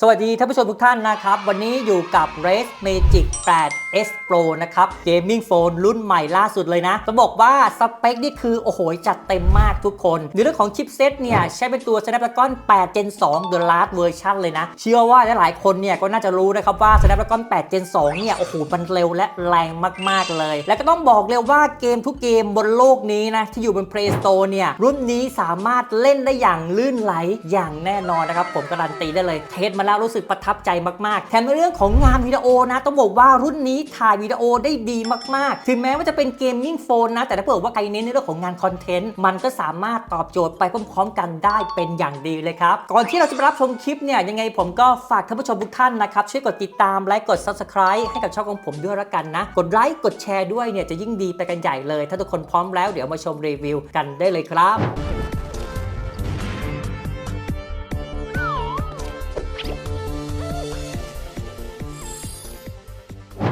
สวัสดีท่านผู้ชมทุกท่านนะครับ วันนี้อยู่กับ Race Magic 8 S Pro นะครับ Gaming Phone รุ่นใหม่ล่าสุดเลยนะต้องบอกว่าสเปคนี่คือ โอ้โห จัดเต็มมากทุกคนในเรื่องของชิปเซตเนี่ย ใช้เป็นตัว Snapdragon 8 Gen 2 The Last Version เลยนะ เชื่อว่าหลายๆคนเนี่ย ก็น่าจะรู้นะครับว่า Snapdragon 8 Gen 2 เนี่ย โอ้โห มันเร็วและแรงมาก ๆ เลย และก็ต้องบอกเลยว่าเกมทุกเกมบนโลกนี้นะที่อยู่บน Play Store เนี่ยรุ่นนี้สามารถเล่นได้อย่างลื่นไหลอย่างแน่นอนนะครับผมการันตีได้เลยเทสมาแล้วรู้สึกประทับใจมากๆ แถมในเรื่องของงานวิดีโอนะต้องบอกว่ารุ่นนี้ถ่ายวิดีโอได้ดีมากๆ ถึงแม้ว่าจะเป็นเกมมิ่งโฟนนะ แต่ถ้าเกิดว่าใครเน้นในเรื่องของงานคอนเทนต์มันก็สามารถตอบโจทย์ไปพร้อมๆ กันได้เป็นอย่างดีเลยครับ ก่อนที่เราจะไปรับชมคลิปเนี่ยยังไงผมก็ฝากท่านผู้ชมทุกท่านนะครับช่วยกดติดตามและกด subscribe ให้กับช่องของผมด้วยละกันนะ กดไลค์กดแชร์ด้วยเนี่ยจะยิ่งดีไปกันใหญ่เลย ถ้าทุกคนพร้อมแล้วเดี๋ยวมาชมรีวิวกันได้เลยครับ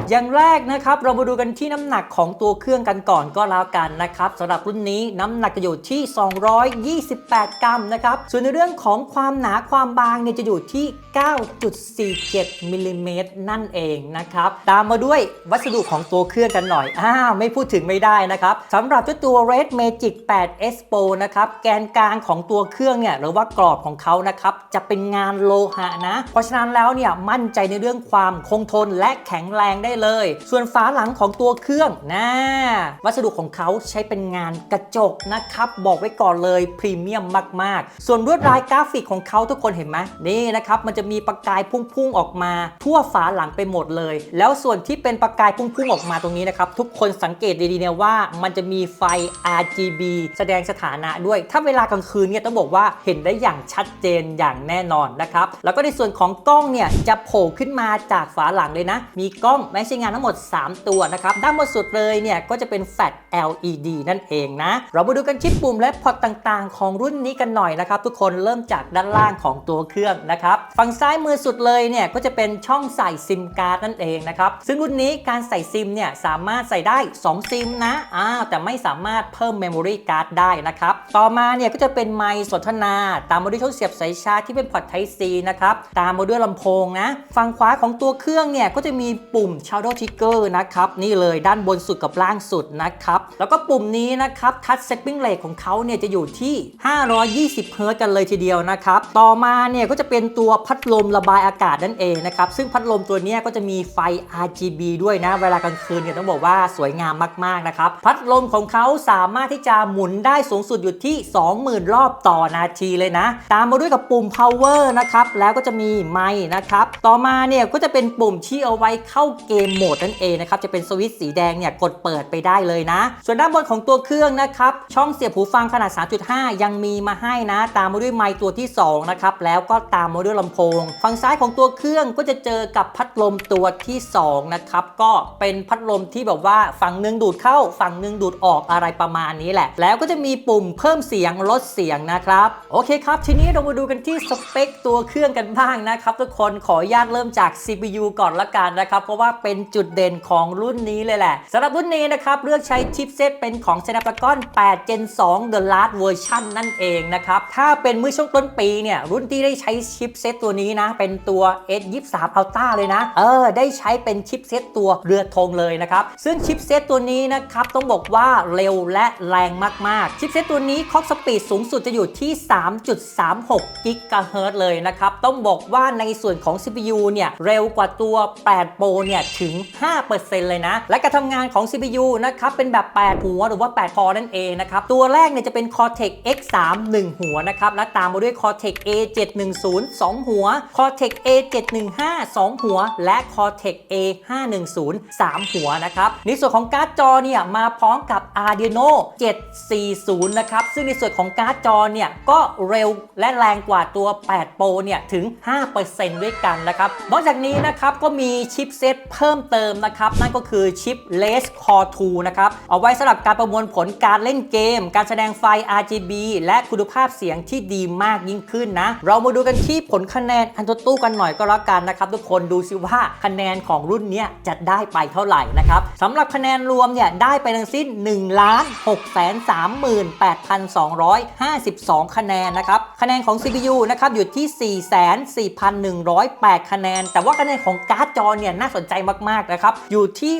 อย่างแรกนะครับเรามาดูกันที่น้ำหนักของตัวเครื่องกันก่อนก็แล้วกันนะครับสำหรับรุ่นนี้น้ำหนักจะอยู่ที่ 228 กรัมนะครับส่วนในเรื่องของความหนาความบางเนี่ยจะอยู่ที่ 9.47มิลลิเมตรนั่นเองนะครับตามมาด้วยวัสดุของตัวเครื่องกันหน่อยอ้าวไม่พูดถึงไม่ได้นะครับสำหรับเจ้าตัว Red Magic 8 S Pro นะครับแกนกลางของตัวเครื่องเนี่ยหรือว่ากรอบของเขานะครับจะเป็นงานโลหะนะ เพราะฉะนั้นแล้วเนี่ยมั่นใจในเรื่องความคงทนและแข็งแรงได้เลย ส่วนฝาหลังของตัวเครื่องนะวัสดุของเขาใช้เป็นงานกระจกนะครับบอกไว้ก่อนเลยพรีเมียมมากๆ ส่วนลวดลายกราฟิกของเขาทุกคนเห็นไหมนี่นะครับมันจะมีประกายพุ่งๆออกมา ทั่วฝาหลังไปหมดเลย แล้วส่วนที่เป็นประกายพุ่งๆออกมาตรงนี้นะครับทุกคนสังเกตดีๆเนี่ยว่า มันจะมีไฟ RGB แสดงสถานะด้วย ถ้าเวลากลางคืนเนี่ยต้องบอกว่าเห็นได้อย่างชัดเจนอย่างแน่นอนนะครับแล้วก็ในส่วนของกล้องเนี่ยจะโผล่ขึ้นมาจากฝาหลังเลยนะ มีกล้องไม่ใช่งานทั้งหมด 3 ตัวนะครับด้านบนสุดเลยเนี่ยก็จะเป็นแฟลช LED นั่นเองนะ เรามาดูกันชิปปุ่มและพอร์ตต่างๆ ของรุ่นนี้กันหน่อยนะครับทุกคนเริ่มจากด้านล่างของตัวเครื่องนะครับฝั่งซ้ายมือสุดเลยเนี่ยก็จะเป็นช่องใส่ซิมการ์ดนั่นเองนะครับซึ่งรุ่นนี้การใส่ซิมเนี่ยสามารถใส่ได้ 2 ซิมนะอ้าวแต่ไม่สามารถเพิ่มเมมโมรี่การ์ดได้นะครับต่อมาเนี่ยก็จะเป็นไมค์สนทนา ตามมาด้วยช่องเสียบสายชาร์จที่เป็นพอร์ต Type C นะครับตามมาด้วยลำโพงนะฝั่งขวาของตัวเครื่องเนี่ยก็จะมีปุ่ม Shadow Trigger นะครับ นี่เลยด้านบนสุดกับล่างสุดนะครับ แล้วก็ปุ่มนี้นะครับ Touch Setting Rate ของเขาเนี่ยจะอยู่ที่ 520เฮิรต์กันเลยทีเดียวนะครับ ต่อมาเนี่ยก็จะเป็นตัวพัดลมระบายอากาศนั่นเองนะครับ ซึ่งพัดลมตัวนี้ก็จะมีไฟ RGB ด้วยนะ เวลากลางคืนเนี่ยต้องบอกว่าสวยงามมากๆนะครับ พัดลมของเขาสามารถที่จะหมุนได้สูงสุดอยู่ที่ 20,000 รอบต่อนาทีเลยนะ ตามมาด้วยกับปุ่ม power นะครับ แล้วก็จะมีไมค์นะครับ ต่อมาเนี่ยก็จะเป็นปุ่มที่เอาไว้เข้าเกมโหมดนั่นเองนะครับจะเป็นสวิตช์สีแดงเนี่ยกดเปิดไปได้เลยนะ ส่วนด้านบนของตัวเครื่องนะครับช่องเสียบหูฟังขนาด 3.5 ยังมีมาให้นะ ตามมาด้วยไมค์ตัวที่2นะครับแล้วก็ตามมาด้วยลำโพง ฝั่งซ้ายของตัวเครื่องก็จะเจอกับพัดลมตัวที่2นะครับก็เป็นพัดลมที่แบบว่าฝั่งหนึงดูดเข้าฝั่งหนึงดูดออกอะไรประมาณนี้แหละ แล้วก็จะมีปุ่มเพิ่มเสียงลดเสียงนะครับโอเคครับทีนี้เรามาดูกันที่สเปคตัวเครื่องกันบ้างนะครับทุกคนขออนุญาตเริ่มจาก CPU ก่อนละกันนะครับเพราะว่าเป็นจุดเด่นของรุ่นนี้เลยแหละสำหรับรุ่นนี้นะครับเลือกใช้ชิปเซตเป็นของ Snapdragon 8 Gen 2 The Last Version นั่นเองนะครับถ้าเป็นเมื่อช่วงต้นปีเนี่ยรุ่นที่ได้ใช้ชิปเซตตัวนี้นะ เป็นตัว S23 Ultra เลยนะ เออ ได้ใช้เป็นชิปเซตตัวเรือธงเลยนะครับ ซึ่งชิปเซตตัวนี้นะครับ ต้องบอกว่าเร็วและแรงมาก ๆ ชิปเซตตัวนี้คล็อกสปีดสูงสุดจะอยู่ที่ 3.36กิกะเฮิรตซ์เลยนะครับ ต้องบอกว่าในส่วนของ CPU เนี่ย เร็วกว่าตัว 8 Pro เนี่ยถึงึง 5%เลยนะ และการทำงานของ CPU นะครับ เป็นแบบ 8 หัวหรือว่า 8 คอนั่นเองนะครับ ตัวแรกเนี่ยจะเป็น Cortex X3 1 หัวนะครับ และตามมาด้วย Cortex A710 2 หัว Cortex A715 2 หัว และ Cortex A510 3 หัวนะครับ ในส่วนของการ์ดจอเนี่ยมาพร้อมกับ Arduino 740 นะครับ ซึ่งในส่วนของการ์ดจอเนี่ยก็เร็วและแรงกว่าตัว 8 Pro เนี่ยถึง 5%ด้วยกันนะครับ นอกจากนี้นะครับก็มีชิปเซตเพิ่มเติมนะครับ นั่นก็คือชิป Les Core 2 นะครับ เอาไว้สำหรับการประมวลผลการเล่นเกม การแสดงไฟ RGB และคุณภาพเสียงที่ดีมากยิ่งขึ้นนะ เรามาดูกันที่ผลคะแนนอันตัวตู้กันหน่อยก็แล้วกันนะครับทุกคนดูสิว่าคะแนนของรุ่นนี้จะได้ไปเท่าไหร่นะครับสำหรับคะแนนรวมเนี่ยได้ไปทั้งสิ้น1,638,252คะแนนนะครับ คะแนนของ CPU นะครับอยู่ที่ 4,4108 คะแนน แต่ว่าคะแนนของการ์ดจอเนี่ยน่าสนใจมากๆนะครับ อยู่ที่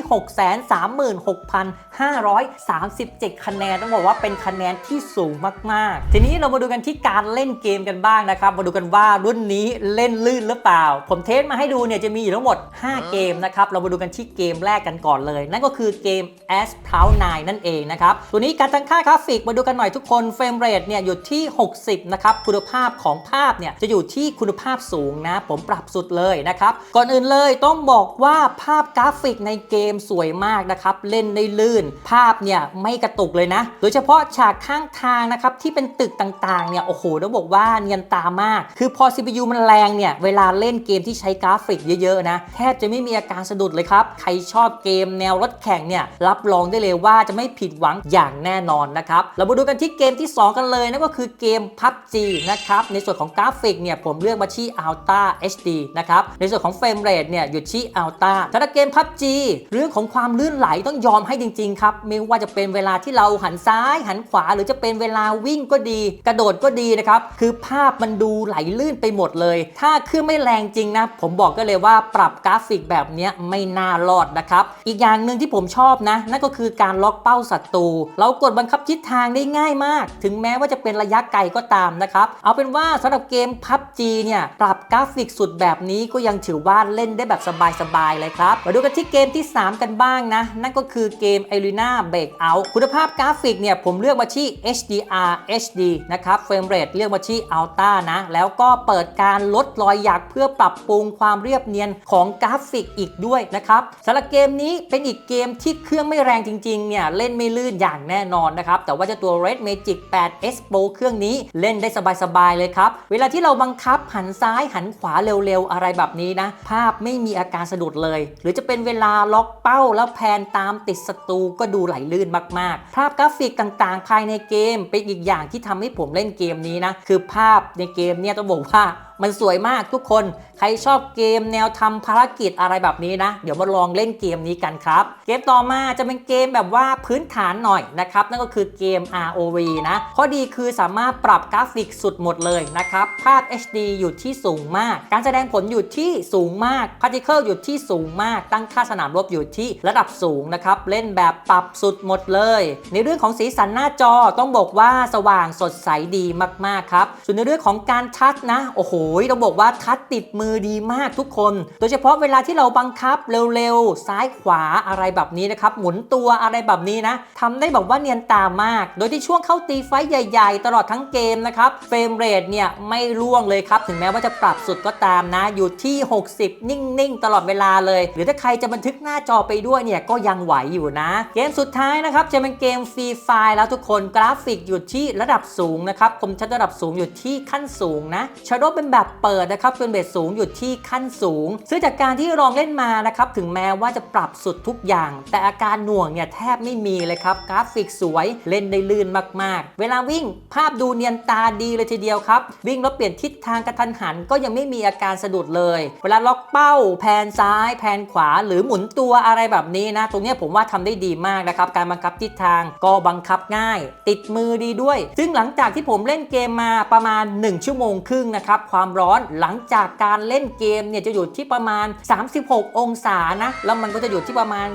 636,537 คะแนนต้องบอกว่าเป็นคะแนนที่สูงมากๆ ทีนี้เรามาดูกันที่การเล่นเกมกันบ้างนะครับ มาดูกันว่ารุ่นนี้เล่นลื่นหรือเปล่า ผมเทสมาให้ดูเนี่ยจะมีอยู่ทั้งหมด 5 เกมนะครับ เรามาดูกันที่เกมแรกกันก่อนเลย นั่นก็คือเกม a s p r o u t 9นั่นเองนะครับ ตัวนี้การตั้งค่ากราฟิกมาดูกันหน่อยทุกคนเฟรมเรทเนี่ยอยู่ที่ 60 นะครับ คุณภาพของภาพเนี่ยจะอยู่ที่คุณภาพสูงนะ ผมปรับสุดเลยนะครับ ก่อนอื่นเลยต้องบอกว่าภาพกราฟิกในเกมสวยมากนะครับ เล่นได้ลื่น ภาพเนี่ยไม่กระตุกเลยนะ โดยเฉพาะฉากข้างทางนะครับที่เป็นตึกต่างๆเนี่ยโอ้โหต้องบอกว่าเนียนตามาก คือพอ CPU มันแรงเนี่ยเวลาเล่นเกมที่ใช้กราฟิกเยอะๆนะแทบจะไม่มีอาการสะดุดเลยครับ ใครชอบเกมแนวรถแข่งเนี่ยรับรองได้เลยว่าจะไม่ผิดหวังอย่างแน่นอนนะครับเรามาดูกันที่เกมที่ 2 กันเลยนั่นก็คือเกม PUBG นะครับในส่วนของกราฟิกเนี่ยผมเลือกมาที่ Ultra HD นะครับในส่วนของเฟรมเรทเนี่ยอยู่ที่ Ultra ถ้าเกม PUBG เรื่องของความลื่นไหลต้องยอมให้จริง ๆ ครับ ไม่ว่าจะเป็นเวลาที่เราหันซ้าย หันขวา หรือจะเป็นเวลาวิ่งก็ดี กระโดดก็ดีนะครับ คือภาพมันดูไหลลื่นไปหมดเลย ถ้าเครื่องไม่แรงจริงนะ ผมบอกก็เลยว่าปรับกราฟิกแบบนี้ไม่น่ารอดนะครับ อีกอย่างหนึ่งที่ผมชอบนะ นั่นก็คือการล็อกเป้าศัตรูเรากดบังคับทิศทางได้ง่ายมาก ถึงแม้ว่าจะเป็นระยะไกลก็ตามนะครับเอาเป็นว่าสำหรับเกม PUBG เนี่ยปรับกราฟิกสุดแบบนี้ก็ยังถือว่าเล่นได้แบบสบายๆเลยครับมาดูกันที่เกมที่ 3 กันบ้างนะ นั่นก็คือเกม Arena Breakout คุณภาพกราฟิกเนี่ย ผมเลือกมาที่ HDR HD นะครับเฟรมเรทเลือกมาที่ Ultra นะ แล้วก็เปิดการลดรอยหยักเพื่อปรับปรุงความเรียบเนียนของกราฟิกอีกด้วยนะครับสำหรับเกมนี้เป็นอีกเกมที่เครื่องไม่แรงจริงๆเนี่ยเล่นไม่ลื่นอย่างแน่นอนนะครับแต่ว่าจะตัว Red Magic 8 S Pro เครื่องนี้เล่นได้สบายๆเลยครับเวลาที่เราบังคับหันซ้ายหันขวาเร็วๆ อะไรแบบนี้นะ ภาพไม่มีอาการสะดุดเลยหรือจะเป็นเวลาล็อกเป้าแล้วแพนตามติดศัตรูก็ดูไหลลื่นมากๆ ภาพกราฟิกต่างๆ ภายในเกม เป็นอีกอย่างที่ทำให้ผมเล่นเกมนี้นะ คือภาพในเกมเนี่ยต้องบอกว่ามันสวยมากทุกคน ใครชอบเกมแนวทำภารกิจอะไรแบบนี้นะ เดี๋ยวมาลองเล่นเกมนี้กันครับ เกมต่อมาจะเป็นเกมแบบว่าพื้นฐานหน่อยนะครับ นั่นก็คือเกม ROV นะ ข้อดีคือสามารถปรับกราฟิกสุดหมดเลยนะครับ ภาพ HD อยู่ที่สูงมาก การแสดงผลอยู่ที่สูงมาก Particle อยู่ที่สูงมากตั้งค่าสนามรบอยู่ที่ระดับสูงนะครับ เล่นแบบปรับสุดหมดเลย ในเรื่องของสีสันหน้าจอต้องบอกว่าสว่างสดใสดีมากๆครับ ส่วนในเรื่องของการทัชนะ โอ้โหต้องบอกว่าทัชติดมือดีมากทุกคน โดยเฉพาะเวลาที่เราบังคับเร็วๆ ซ้ายขวาอะไรแบบนี้นะครับ หมุนตัวอะไรแบบนี้นะทำได้แบบว่าเนียนตามาก โดยที่ช่วงเข้าตีไฟท์ใหญ่ๆ ตลอดทั้งเกมนะครับเฟรมเรทเนี่ยไม่ร่วงเลยครับ ถึงแม้ว่าจะปรับสุดก็ตามนะ อยู่ที่ 60 นิ่งๆ ตลอดเวลาเลยรือถ้าใครจะบันทึกหน้าจอไปด้วยเนี่ยก็ยังไหวอยู่นะ เกมสุดท้ายนะครับจะเป็นเกมฟรีไฟล์แล้วทุกคนกราฟิกอยู่ที่ระดับสูงนะครับคมชัดระดับสูงอยู่ที่ขั้นสูงนะชาร์โดเป็นแบบเปิดนะครับเฟรมเรทสูงอยู่ที่ขั้นสูง ซึ่งจากการที่ลองเล่นมานะครับถึงแม้ว่าจะปรับสุดทุกอย่าง แต่อาการหน่วงเนี่ยแทบไม่มีเลยครับกราฟิกสวยเล่นได้ลื่นมากๆ เวลาวิ่งภาพดูเนียนตาดีเลยทีเดียวครับ วิ่งแล้วเปลี่ยนทิศทางกระทันหันก็ยังไม่มีอาการสะดุดเลย เวลาล็อกเป้าแผนซ้ายแผนขวา หรือหมุนตัวอะไรแบบนี้นะ ตรงนี้ผมว่าทำได้ดีมากนะครับ การบังคับทิศทางก็บังคับง่าย ติดมือดีด้วย ซึ่งหลังจากที่ผมเล่นเกมมาประมาณ 1 ชั่วโมงครึ่งนะครับ ความร้อนหลังจากการเล่นเกมเนี่ยจะอยู่ที่ประมาณ 36 องศานะ แล้วมันก็จะอยู่ที่ประมาณ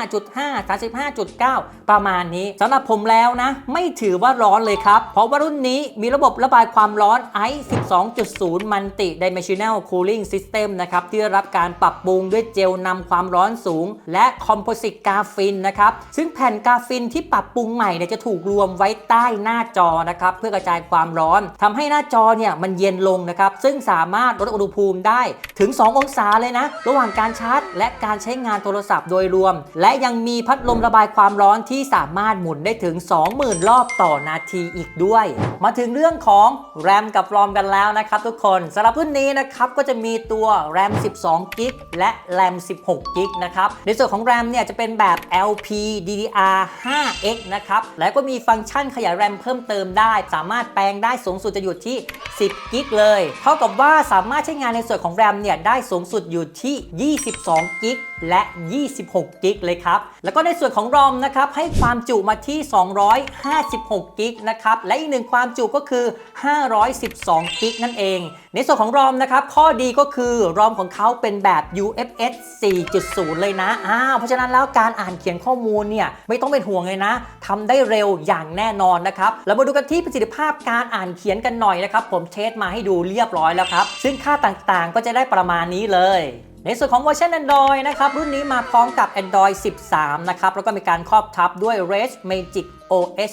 35.5 35.9 ประมาณนี้สำหรับผมแล้วนะ ไม่ถือว่าร้อนเลยครับ เพราะว่ารุ่นนี้มีระบบระบายความร้อน i 12.0 Multi Dimensional Cooling System นะครับที่ได้รับการปรับปรุงด้วยเจลนำความร้อนสูง และคอมโพสิตกาฟินนะครับซึ่งแผ่นกาฟินที่ปรับปรุงใหม่เนี่ยจะถูกรวมไว้ใต้หน้าจอนะครับเพื่อกระจายความร้อนทำให้หน้าจอเนี่ยมันเย็นลงนะครับซึ่งสามารถลดอุณหภูมิได้ถึง 2 องศาเลยนะ ระหว่างการชาร์จ และการใช้งานโทรศัพท์โดยรวม และยังมีพัดลมระบายความร้อนที่สามารถหมุนได้ถึง 20,000 รอบต่อนาทีอีกด้วย มาถึงเรื่องของ RAM กับ ROM กันแล้วนะครับทุกคนสำหรับรุ่นนี้นะครับก็จะมีตัว RAM 12 g b และ RAM 16 g b นะครับ ในส่วนของ RAM เนี่ยจะเป็นแบบ LPDDR 5X นะครับ แล้วก็มีฟังก์ชันขยาย RAM เพิ่มเติมได้ สามารถแปลงได้สูงสุดจะอยู่ที่ 10 g b เลย เท่ากับว่าสามารถใช้งานในส่วนของแรมเนี่ยได้สูงสุดอยู่ที่ 22กิก และ 26กิกเลยครับ แล้วก็ในส่วนของ ROM นะครับ ให้ความจุมาที่ 256กิกนะครับ และอีกหนึ่งความจุก็คือ 512กิกนั่นเอง ในส่วนของ ROM นะครับ ข้อดีก็คือ ROM ของเขาเป็นแบบ UFS 4.0 เลยนะอ้าวเพราะฉะนั้นแล้วการอ่านเขียนข้อมูลเนี่ย ไม่ต้องเป็นห่วงเลยนะทำได้เร็วอย่างแน่นอนนะครับ เรามาดูกันที่ประสิทธิภาพการอ่านเขียนกันหน่อยนะครับ ผมเทสมาให้ดูเรียบร้อยแล้วครับ ซึ่งค่าต่างๆก็จะได้ประมาณนี้เลย ในส่วนของเวอร์ชัน Android นะครับ รุ่นนี้มาพร้อมกับ Android 13 นะครับ แล้วก็มีการครอบทับด้วย Red Magic OS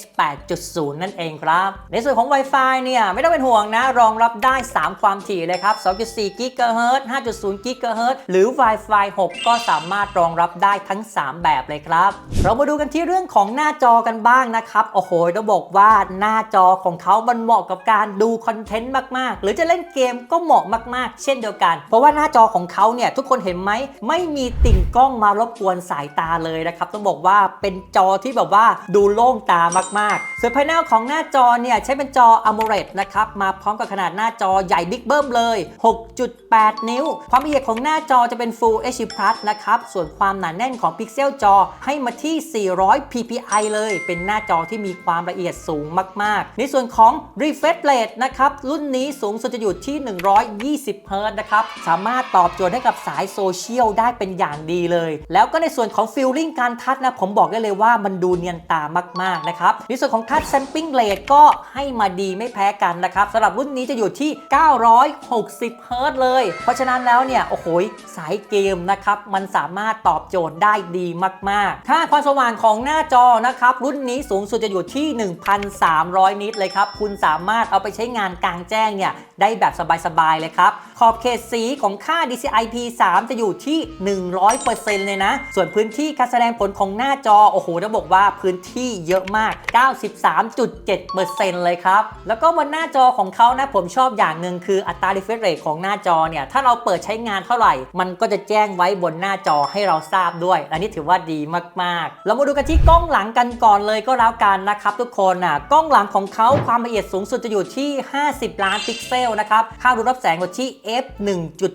8.0 นั่นเองครับ ในส่วนของ Wi-Fi เนี่ย ไม่ต้องเป็นห่วงนะ รองรับได้ 3 ความถี่เลยครับ 2.4 GHz 5.0 GHz หรือ Wi-Fi 6 ก็สามารถรองรับได้ทั้ง 3 แบบเลยครับ เรามาดูกันที่เรื่องของหน้าจอกันบ้างนะครับ โอ้โหต้องบอกว่าหน้าจอของเขามันเหมาะกับการดูคอนเทนต์มาก ๆ หรือจะเล่นเกมก็เหมาะมาก ๆ เช่นเดียวกัน เพราะว่าหน้าจอของเขาเนี่ยทุกคนเห็นไหม ไม่มีติ่งกล้องมารบกวนสายตาเลยนะครับ ต้องบอกว่าเป็นจอที่แบบว่าดูโล่งตามากๆ ส่วนภายในของหน้าจอเนี่ยใช้เป็นจอ AMOLED นะครับมาพร้อมกับขนาดหน้าจอใหญ่บิ๊กเบิ้มเลย 6.8 นิ้ว ความละเอียดของหน้าจอจะเป็น Full HD Plus นะครับส่วนความหนาแน่นของพิกเซลจอให้มาที่ 400 ppi เลย เป็นหน้าจอที่มีความละเอียดสูงมาก ๆ ในส่วนของ refresh rate นะครับรุ่นนี้สูงสุดจะอยู่ที่ 120 Hz นะครับสามารถตอบโจทย์ให้กับสายโซเชียลได้เป็นอย่างดีเลย แล้วก็ในส่วนของ feeling การทัชนะผมบอกได้เลยว่ามันดูเนียนตามากๆนะครับในส่วนของ touch sampling rate ก็ให้มาดีไม่แพ้กันนะครับสำหรับรุ่นนี้จะอยู่ที่ 960เฮิรต์เลย เพราะฉะนั้นแล้วเนี่ย โอ้โห สายเกมนะครับ มันสามารถตอบโจทย์ได้ดีมากๆถ้าความสว่างของหน้าจอนะครับ รุ่นนี้สูงสุดจะอยู่ที่ 1,300 นิตเลยครับ คุณสามารถเอาไปใช้งานกลางแจ้งเนี่ย ได้แบบสบาย ๆ เลยครับ ขอบเขตสีของค่า DCI P3 จะอยู่ที่ 100%เลยนะ ส่วนพื้นที่การแสดงผลของหน้าจอ โอ้โหจะบอกว่าพื้นที่เยอะมาก 93.7%เลยครับ แล้วก็บนหน้าจอของเขานะผมชอบอย่างหนึ่งคืออัตรา refresh rate ของหน้าจอเนี่ย ถ้าเราเปิดใช้งานเท่าไหร่ มันก็จะแจ้งไว้บนหน้าจอให้เราทราบด้วย อันนี้ถือว่าดีมากๆ เรามาดูกันที่กล้องหลังกันก่อนเลยก็แล้วกันนะครับทุกคนนะกล้องหลังของเขาความละเอียดสูงสุดจะอยู่ที่ 50 ล้านพิกเซลนะครับค่ารูรับแสงอยู่ที่ f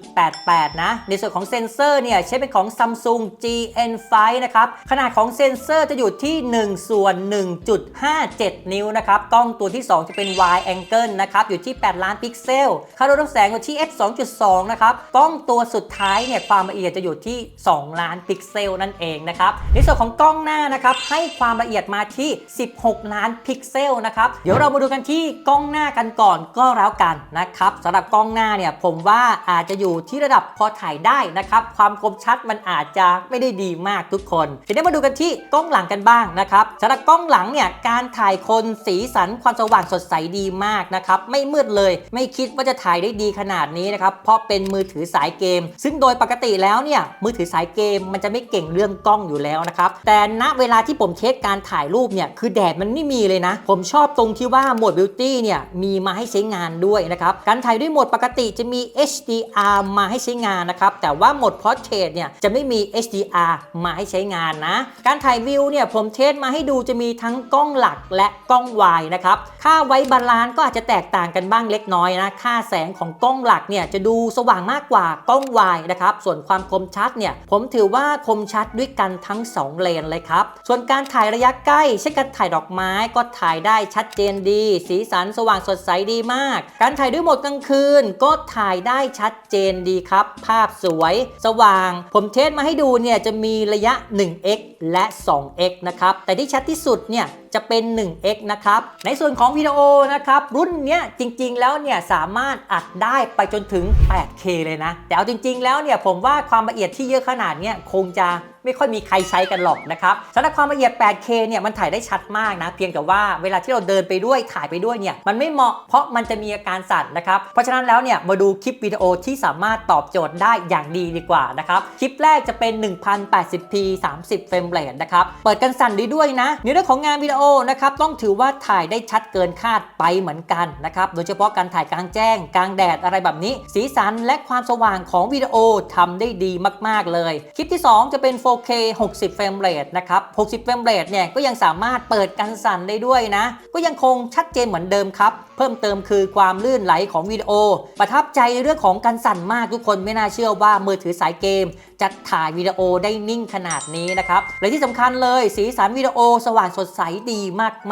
1.88 นะ ในส่วนของเซนเซอร์เนี่ยใช้เป็นของ Samsung GN5 นะครับ ขนาดของเซนเซอร์จะอยู่ที่ 1 ส่วน1.57 นิ้วนะครับ กล้องตัวที่ 2 จะเป็น wide angle นะครับ อยู่ที่ 8 ล้านพิกเซลค่ารับแสงอยู่ที่ f 2.2 นะครับ กล้องตัวสุดท้ายเนี่ยความละเอียดจะอยู่ที่ 2 ล้านพิกเซลนั่นเองนะครับในส่วนของกล้องหน้านะครับให้ความละเอียดมาที่ 16 ล้านพิกเซลนะครับ เดี๋ยวเรามาดูกันที่กล้องหน้ากันก่อนก็แล้วกันนะครับสำหรับกล้องหน้าเนี่ยผมว่าอาจจะอยู่ที่ระดับพอถ่ายได้นะครับความคมชัดมันอาจจะไม่ได้ดีมากทุกคนทีนี้มาดูกันที่กล้องหลังกันบ้างนะครับสำหรับกล้องหลังเนี่ยการถ่ายคนสีสันความสว่างสดใสดีมากนะครับไม่มืดเลย ไม่คิดว่าจะถ่ายได้ดีขนาดนี้นะครับเพราะเป็นมือถือสายเกม ซึ่งโดยปกติแล้วเนี่ยมือถือสายเกมมันจะไม่เก่งเรื่องกล้องอยู่แล้วนะครับแต่ณเวลาที่ผมเทสการถ่ายรูปเนี่ยคือแดดมันไม่มีเลยนะ ผมชอบตรงที่ว่าโหมดบิวตี้เนี่ยมีมาให้ใช้งานด้วยนะครับการถ่ายด้วยโหมดปกติจะมี HDR มาให้ใช้งานนะครับแต่ว่าโหมด Portrait เนี่ยจะไม่มี HDR มาให้ใช้งานนะ การถ่ายวิวเนี่ยผมเทสมาให้ดูจะมีทั้งกล้องหลักและกล้องวายนะครับ ค่าไว้บาลานซ์ก็อาจจะแตกต่างกันบ้างเล็กน้อยนะ ค่าแสงของกล้องหลักเนี่ยจะดูสว่างมากกว่ากล้องวายนะครับ ส่วนความคมชัดเนี่ยผมถือว่าคมชัดด้วยกันทั้ง 2 เลนเลยครับ ส่วนการถ่ายระยะใกล้เช่นการถ่ายดอกไม้ก็ถ่ายได้ชัดเจนดี สีสันสว่างสดใสดีมาก การถ่ายด้วยโหมดกลางคืน ก็ถ่ายได้ชัดเจนดีครับ ภาพสวย สว่าง ผมเทสมาให้ดูเนี่ยจะมีระยะ 1x และ 2x นะครับ แต่ที่ชัดที่สุดเนี่ย จะเป็น 1x นะครับ ในส่วนของวิดีโอนะครับ รุ่นเนี้ยจริง ๆ แล้วเนี่ยสามารถอัดได้ไปจนถึง 8K เลยนะ แต่เอาจริง ๆ แล้วเนี่ยผมว่าความละเอียดที่เยอะขนาดเนี้ยคงจะไม่ค่อยมีใครใช้กันหรอกนะครับสำหรับความละเอียด 8K เนี่ยมันถ่ายได้ชัดมากนะ เพียงแต่ว่าเวลาที่เราเดินไปด้วยถ่ายไปด้วยเนี่ยมันไม่เหมาะเพราะมันจะมีอาการสั่นนะครับ เพราะฉะนั้นแล้วเนี่ยมาดูคลิปวิดีโอที่สามารถตอบโจทย์ได้อย่างดีดีกว่านะครับ คลิปแรกจะเป็น 1080p 30เฟรมเรทนะครับ เปิดกันสั่นได้ด้วยนะในเรื่องของงานวิดีโอโอนะครับต้องถือว่าถ่ายได้ชัดเกินคาดไปเหมือนกันนะครับโดยเฉพาะการถ่ายกลางแจ้ง กลางแดดอะไรแบบนี้ สีสันและความสว่างของวิดีโอทำได้ดีมากๆเลย คลิปที่ 2 จะเป็น 4K 60 เฟรมเรทนะครับ 60 เฟรมเรทเนี่ยก็ยังสามารถเปิดกันสั่นได้ด้วยนะ ก็ยังคงชัดเจนเหมือนเดิมครับ เพิ่มเติมคือความลื่นไหลของวิดีโอ ประทับใจในเรื่องของการสั่นมากทุกคนไม่น่าเชื่อว่ามือถือสายเกม จะถ่ายวิดีโอได้นิ่งขนาดนี้นะครับและที่สำคัญเลยสีสันวิดีโอสว่างสดใสดี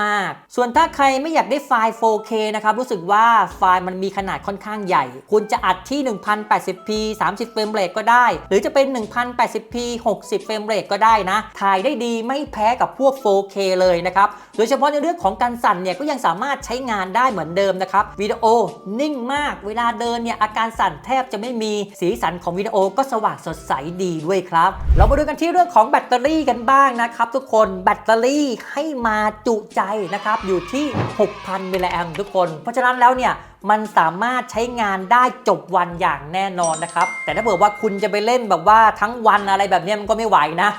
มากๆ ส่วนถ้าใครไม่อยากได้ไฟล์ 4K นะครับรู้สึกว่าไฟล์มันมีขนาดค่อนข้างใหญ่ คุณจะอัดที่ 1080p 30เฟรมเรทก็ได้ หรือจะเป็น 1080p 60เฟรมเรทก็ได้นะ ถ่ายได้ดีไม่แพ้กับพวก 4K เลยนะครับ โดยเฉพาะในเรื่องของการสั่นเนี่ยก็ยังสามารถใช้งานได้เหมือนเดิมนะครับ วิดีโอนิ่งมาก เวลาเดินเนี่ยอาการสั่นแทบจะไม่มี สีสันของวิดีโอก็สว่างสดใสดีด้วยครับ เรามาดูกันที่เรื่องของแบตเตอรี่กันบ้างนะครับ ทุกคนแบตเตอรี่ให้มาจุใจนะครับอยู่ที่ 6,000มิลลิแอมทุกคน เพราะฉะนั้นแล้วเนี่ยมันสามารถใช้งานได้จบวันอย่างแน่นอนนะครับ แต่ถ้าเผื่อว่าคุณจะไปเล่นแบบว่าทั้งวันอะไรแบบนี้มันก็ไม่ไหวนะ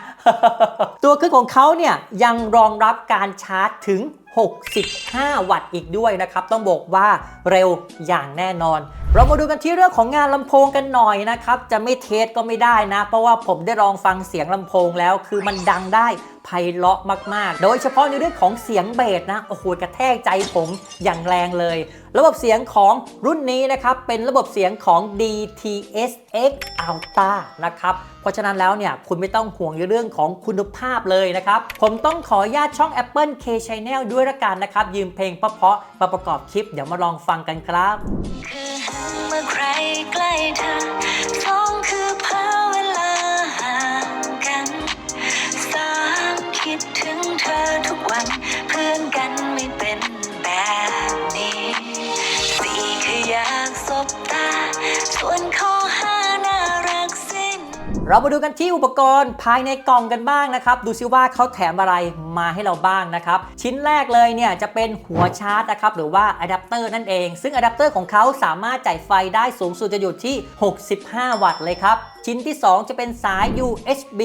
ตัวเครื่องของเขาเนี่ยยังรองรับการชาร์จถึง 65 วัตต์อีกด้วยนะครับ ต้องบอกว่าเร็วอย่างแน่นอน เรามาดูกันที่เรื่องของงานลำโพงกันหน่อยนะครับ จะไม่เทสก็ไม่ได้นะ เพราะว่าผมได้ลองฟังเสียงลำโพงแล้ว คือมันดังได้ไพเราะมากๆ โดยเฉพาะในเรื่องของเสียงเบสนะ โอ้โหกระแทกใจผมอย่างแรงเลย ระบบเสียงของรุ่นนี้นะครับ เป็นระบบเสียงของ DTS:X Ultra นะครับ เพราะฉะนั้นแล้วเนี่ยคุณไม่ต้องห่วงเรื่องของคุณภาพเลยนะครับ ผมต้องขออนุญาตช่อง Apple K Channel ด้วยละกันนะครับ ยืมเพลงเพราะๆมาประกอบคลิป เดี๋ยวมาลองฟังกันครับ คือเมื่อใครใกล้เธอ เรามาดูกันที่อุปกรณ์ภายในกล่องกันบ้างนะครับ ดูซิว่าเขาแถมอะไรมาให้เราบ้างนะครับ ชิ้นแรกเลยเนี่ยจะเป็นหัวชาร์จนะครับ หรือว่าอะแดปเตอร์นั่นเอง ซึ่งอะแดปเตอร์ของเขาสามารถจ่ายไฟได้สูงสุดจะอยู่ที่ 65 วัตต์เลยครับ ชิ้นที่ 2 จะเป็นสาย USB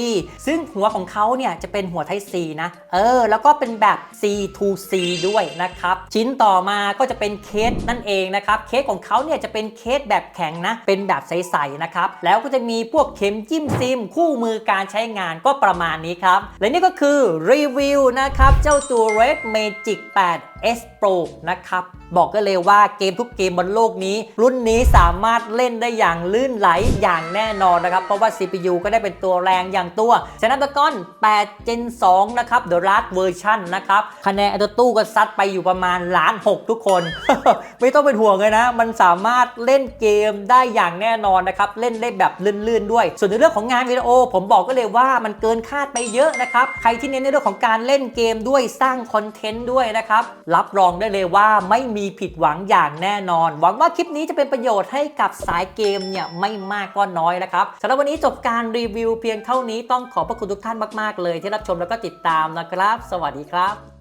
ซึ่งหัวของเขาเนี่ยจะเป็นหัว Type C นะ เออ แล้วก็เป็นแบบ C to C ด้วยนะครับ ชิ้นต่อมาก็จะเป็นเคสนั่นเองนะครับ เคสของเขาเนี่ยจะเป็นเคสแบบแข็งนะ เป็นแบบใสๆนะครับ แล้วก็จะมีพวกเข็มจิ้มซิม คู่มือการใช้งานก็ประมาณนี้ครับ และนี่ก็คือรีวิวนะครับ เจ้าตัว Red Magic 8 S Pro นะครับ บอกก็เลยว่าเกมทุกเกมบนโลกนี้ รุ่นนี้สามารถเล่นได้อย่างลื่นไหลอย่างแน่นอนนะครับ เพราะว่า CPU ก็ได้เป็นตัวแรงอย่างตัว Snapdragon 8 Gen 2 นะครับ The Last Version นะครับ คะแนนอัตตู้ก็ซัดไปอยู่ประมาณล้านหกทุกคน ไม่ต้องเป็นห่วงเลยนะ มันสามารถเล่นเกมได้อย่างแน่นอนนะครับ เล่นได้แบบลื่นๆด้วย ส่วนในเรื่องของงานวิดีโอ ผมบอกก็เลยว่ามันเกินคาดไปเยอะนะครับ ใครที่เน้นในเรื่องของการเล่นเกมด้วยสร้างคอนเทนต์ด้วยนะครับรับรองได้เลยว่าไม่มีผิดหวังอย่างแน่นอน หวังว่าคลิปนี้จะเป็นประโยชน์ให้กับสายเกมเนี่ยไม่มากก็น้อยนะครับสำหรับวันนี้จบการรีวิวเพียงเท่านี้ต้องขอบพระคุณทุกท่านมาก ๆ เลยที่รับชมแล้วก็ติดตามนะครับ สวัสดีครับ